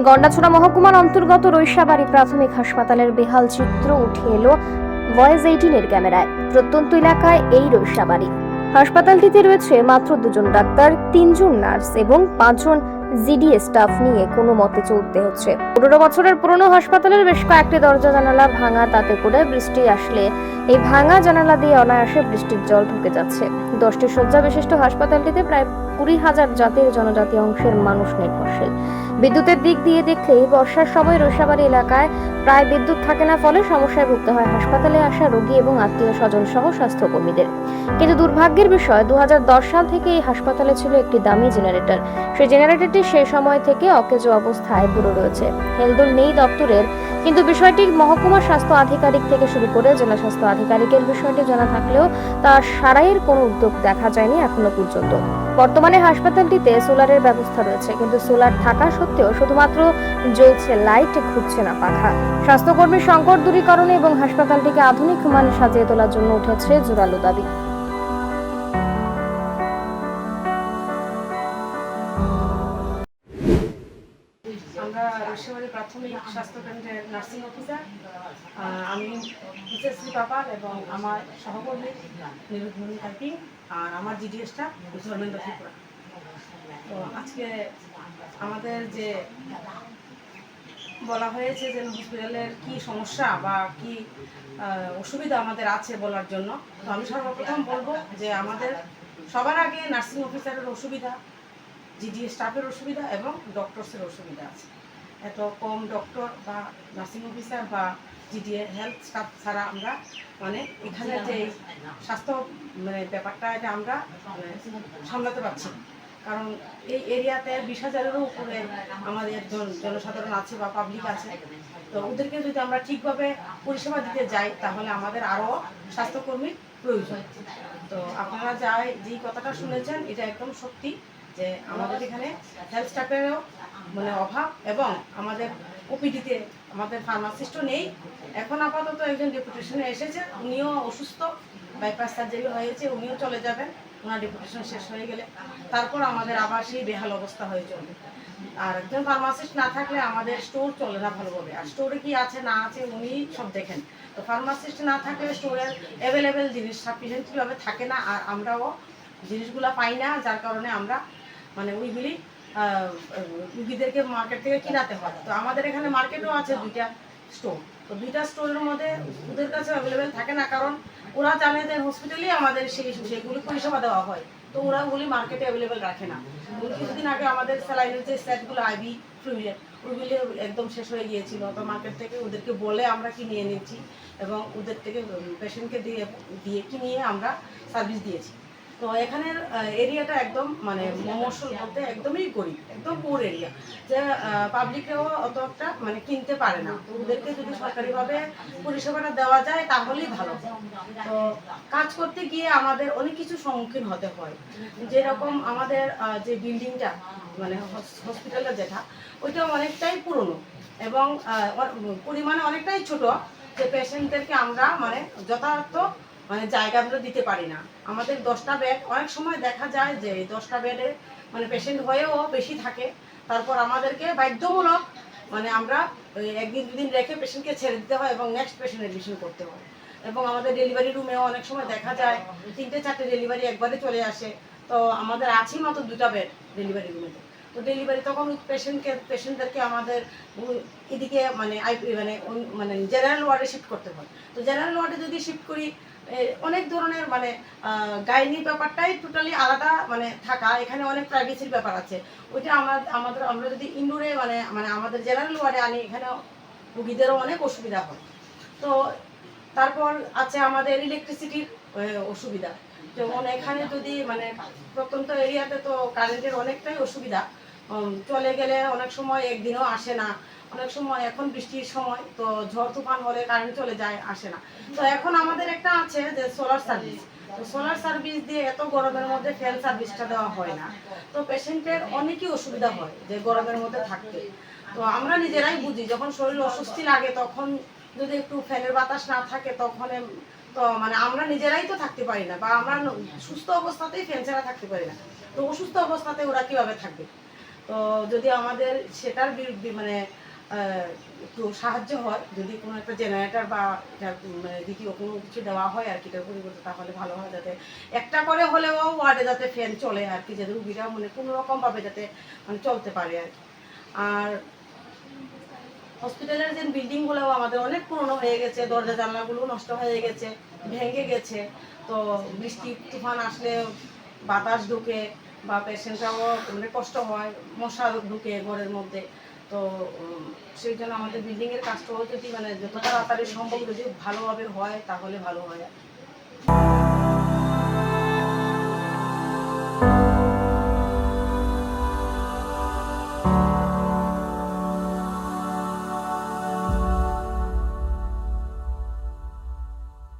গন্ডাছড়া মহকুমার অন্তর্গত রৈশাবাড়ি প্রাথমিক হাসপাতালের বেহাল চিত্র উঠে এলো ভয়েস এইটিনের ক্যামেরায়। প্রত্যন্ত এলাকায় এই রৈশাবাড়ি। হাসপাতালটিতে রয়েছে মাত্র দুজন ডাক্তার, তিনজন নার্স এবং পাঁচজন জিডিএ স্টাফ নিয়ে কোনো মতে চলতে হচ্ছে। পনেরো বছরের পুরনো হাসপাতালের বেশ কয়েকটি দরজা জানালা ভাঙা, তাতে করে বৃষ্টি আসলে। এই ভাঙা জানালা দিয়ে অনায়াসে বৃষ্টির জল ঢুকে যাচ্ছে। দশটি শয্যা বিশিষ্ট হাসপাতালটিতে প্রায় কুড়ি হাজার জাতির জনজাতি অংশের মানুষ নির্ভরশীল। বিদ্যুতের দিক দিয়ে দেখলেই বর্ষার সময় রোষাবাড়ি এলাকায় প্রায় বিদ্যুৎ থাকে না, ফলে সমস্যায় ভুগতে হয় হাসপাতালে আসা রোগী এবং আত্মীয় স্বজন সহ স্বাস্থ্যকর্মীদের। কিন্তু দুর্ভাগ্যের বিষয় দু হাজার দশ সাল থেকে এই হাসপাতালে ছিল একটি দামি জেনারেটর। সেই জেনারেটরটি সেই সময় থেকে অকেজো অবস্থায় পুরো রয়েছে। হেলদোল নেই দপ্তরের কিন্তু বিষয়টি মহকুমা স্বাস্থ্য আধিকারিক থেকে শুরু করে জেলা স্বাস্থ্য আধিকারিকের বিষয়টি জানা থাকলেও তা সারাইয়ের কোনো উদ্যোগ দেখা যায়নি এখনও পর্যন্ত। বর্তমানে হাসপাতালটিতে সোলারের ব্যবস্থা রয়েছে, কিন্তু সোলার থাকা সত্ত্বেও শুধুমাত্র জ্বলছে লাইট, ঘুরছে না পাখা। স্বাস্থ্যকর্মীর সংকট দূরীকরণে এবং হাসপাতালটিকে আধুনিক মানে সাজিয়ে তোলার জন্য উঠেছে জোরালো দাবি। আমরা প্রাথমিক স্বাস্থ্য কেন্দ্রের নার্সিং অফিসার আমি মিসেস পাপাল এবং আমার সহকর্মী নিরুদ্ধরণ টাইপিং আর আমার জিডিএসটা ধর্মেন্দ্র ত্রিপুরা। তো আজকে আমাদের যে বলা হয়েছে যে হসপিটালের কি সমস্যা বা কি অসুবিধা আমাদের আছে বলার জন্য, তো আমি সর্বপ্রথম বলব যে আমাদের সবার আগে নার্সিং অফিসারের অসুবিধা জিডিএ স্টাফের অসুবিধা এবং ডক্টরসের অসুবিধা আছে। এত কম ডক্টর বা নার্সিং অফিসার বা জিডিএ হেলথ স্টাফ ছাড়া আমরা মানে এখানে যে স্বাস্থ্য মানে ব্যাপারটা এটা আমরা মানে সামলাতে পারছি কারণ এই এরিয়াতে বিশ হাজারেরও উপরে আমাদের জন- জনসাধারণ আছে বা পাবলিক আছে। তো ওদেরকে যদি আমরা ঠিকভাবে পরিষেবা দিতে যাই, তাহলে আমাদের আরও স্বাস্থ্যকর্মীর প্রয়োজন। তো আপনারা যাই, যেই কথাটা শুনেছেন, এটা একদম সত্যি। যে আমাদের এখানে হেলথ স্টাফেরও মানে অভাব এবং আমাদের ওপিডিতে আমাদের ফার্মাসিস্টও নেই। এখন আপাতত একজন ডেপুটেশনে এসেছে, উনিও অসুস্থ বাইপাস সার্জারি হয়েছে, উনিও চলে যাবেন। ওনার ডেপুটেশন শেষ হয়ে গেলে তারপর আমাদের আবার সেই বেহাল অবস্থা হয়ে চলবে। আর একজন ফার্মাসিস্ট না থাকলে আমাদের স্টোর চলে না ভালোভাবে। আর স্টোরে কি আছে, না আছে, উনি সব দেখেন। তো ফার্মাসিস্ট না থাকলে স্টোরের অ্যাভেলেবেল জিনিস সাফিসিয়েন্টলিভাবে থাকে না, আর আমরাও জিনিসগুলো পাই না, যার কারণে আমরা মানে ওইগুলি রুগীদেরকে মার্কেট থেকে কিনাতে হয়। তো আমাদের এখানে মার্কেটও আছে দুইটা স্টোর তো দুইটা স্টোরের মধ্যে ওদের কাছে অ্যাভেলেবেল থাকে না, কারণ ওরা জানে যে হসপিটালেই আমাদের সেই সেগুলি পরিষেবা দেওয়া হয়। তো ওরা ওগুলি মার্কেটে অ্যাভেলেবেল রাখে না। কিছুদিন আগে আমাদের স্যালাইনের যে সেটগুলো আইবি ফ্লুইড ওইগুলি একদম শেষ হয়ে গিয়েছিল। তো মার্কেট থেকে ওদেরকে বলে আমরা কিনিয়ে নিয়েছি এবং ওদের থেকে পেশেন্টকে দিয়ে দিয়ে কিনিয়ে আমরা সার্ভিস দিয়েছি। তো এখানের এরিয়াটা একদম মানে মমসল বলতে একদমই গরিব, একদম পুর এরিয়া যে পাবলিকেও অত একটা মানে কিনতে পারে না। তো ওদেরকে যদি সরকারিভাবে পরিষেবাটা দেওয়া যায় তাহলেই ভালো। তো কাজ করতে গিয়ে আমাদের অনেক কিছু সম্মুখীন হতে হয়। যেরকম আমাদের যে বিল্ডিংটা মানে হসপিটালটা যেটা ওইটা অনেকটাই পুরনো এবং পরিমাণে অনেকটাই ছোট। যে পেশেন্টদেরকে আমরা মানে যথার্থ মানে জায়গাগুলো দিতে পারি না। আমাদের দশটা বেড অনেক সময় দেখা যায় যে দশটা বেডে মানে পেশেন্ট হয়েও বেশি থাকে। তারপর আমাদেরকে বাধ্যমূলক মানে আমরা একদিন দুদিন রেখে পেশেন্টকে ছেড়ে দিতে হয় এবং নেক্সট পেশেন্ট এডমিশন করতে হয়। এবং আমাদের ডেলিভারি রুমেও অনেক সময় দেখা যায়, তিনটে চারটে ডেলিভারি একবারে চলে আসে। তো আমাদের আছেই মাত্র দুটা বেড ডেলিভারি রুমেতে তো ডেলিভারি তখন পেশেন্টকে পেশেন্টদেরকে আমাদের এদিকে মানে আই মানে মানে জেনারেল ওয়ার্ডে শিফট করতে হয়। তো জেনারেল ওয়ার্ডে যদি শিফট করি অনেক ধরনের মানে গাইনি ব্যাপারটাই টোটালি আলাদা মানে থাকা। এখানে অনেক প্রাইভেসির ব্যাপার আছে। ওইটা আমরা, আমাদের, আমরা যদি ইনডোরে মানে মানে আমাদের জেনারেল ওয়ার্ডে আনি, এখানে রুগীদেরও অনেক অসুবিধা হয়। তো তারপর আছে আমাদের ইলেকট্রিসিটির অসুবিধা। যেমন এখানে যদি মানে প্রত্যন্ত এরিয়াতে তো কারেন্টের অনেকটাই অসুবিধা। চলে গেলে অনেক সময় একদিনও আসে না। অনেক সময় এখন বৃষ্টির সময়, তো ঝড় তুফান হলে কারেন্ট চলে যায়, আসে না। তো এখন আমাদের একটা আছে যে সোলার সার্ভিস তো সোলার সার্ভিস দিয়ে এত গরমের মধ্যে ফ্যান সার্ভিসটা দেওয়া হয় না। তো পেশেন্টের অনেকই অসুবিধা হয় যে গরমের মধ্যে থাকতে। তো আমরা নিজেরাই বুঝি, যখন শরীর অস্বস্তি লাগে, তখন যদি একটু ফ্যানের বাতাস না থাকে, তখন তো মানে আমরা নিজেরাই তো থাকতে পারি না, বা আমরা সুস্থ অবস্থাতেই ফ্যান ছাড়া থাকতে পারি না। তো অসুস্থ অবস্থাতে ওরা কীভাবে থাকবে? তো যদি আমাদের সেটার মানে একটু সাহায্য হয়। যদি কোনো একটা জেনারেটর বা মানে দ্বিতীয় কোনো কিছু দেওয়া হয় আর কি এটার পরিবর্তে তাহলে ভালো হয় যাতে একটা করে হলেও ওয়ার্ডে যাতে ফ্যান চলে আর কি, যাতে রুগীরা মানে কোনো রকমভাবে যাতে মানে চলতে পারে আর কি। আর হসপিটালের যে বিল্ডিংগুলো আমাদের অনেক পুরনো হয়ে গেছে, দরজা জানলাগুলো নষ্ট হয়ে গেছে, ভেঙে গেছে। তো বৃষ্টি তুফান আসলে বাতাস ঢুকে বা পেশেন্টরাও মানে কষ্ট হয়, মশা ঢুকে ঘরের মধ্যে। তো সেই জন্য আমাদের বিল্ডিংয়ের কাজটাও যদি মানে যত তাড়াতাড়ি সম্ভব যদি ভালোভাবে হয়, তাহলে ভালো হয়।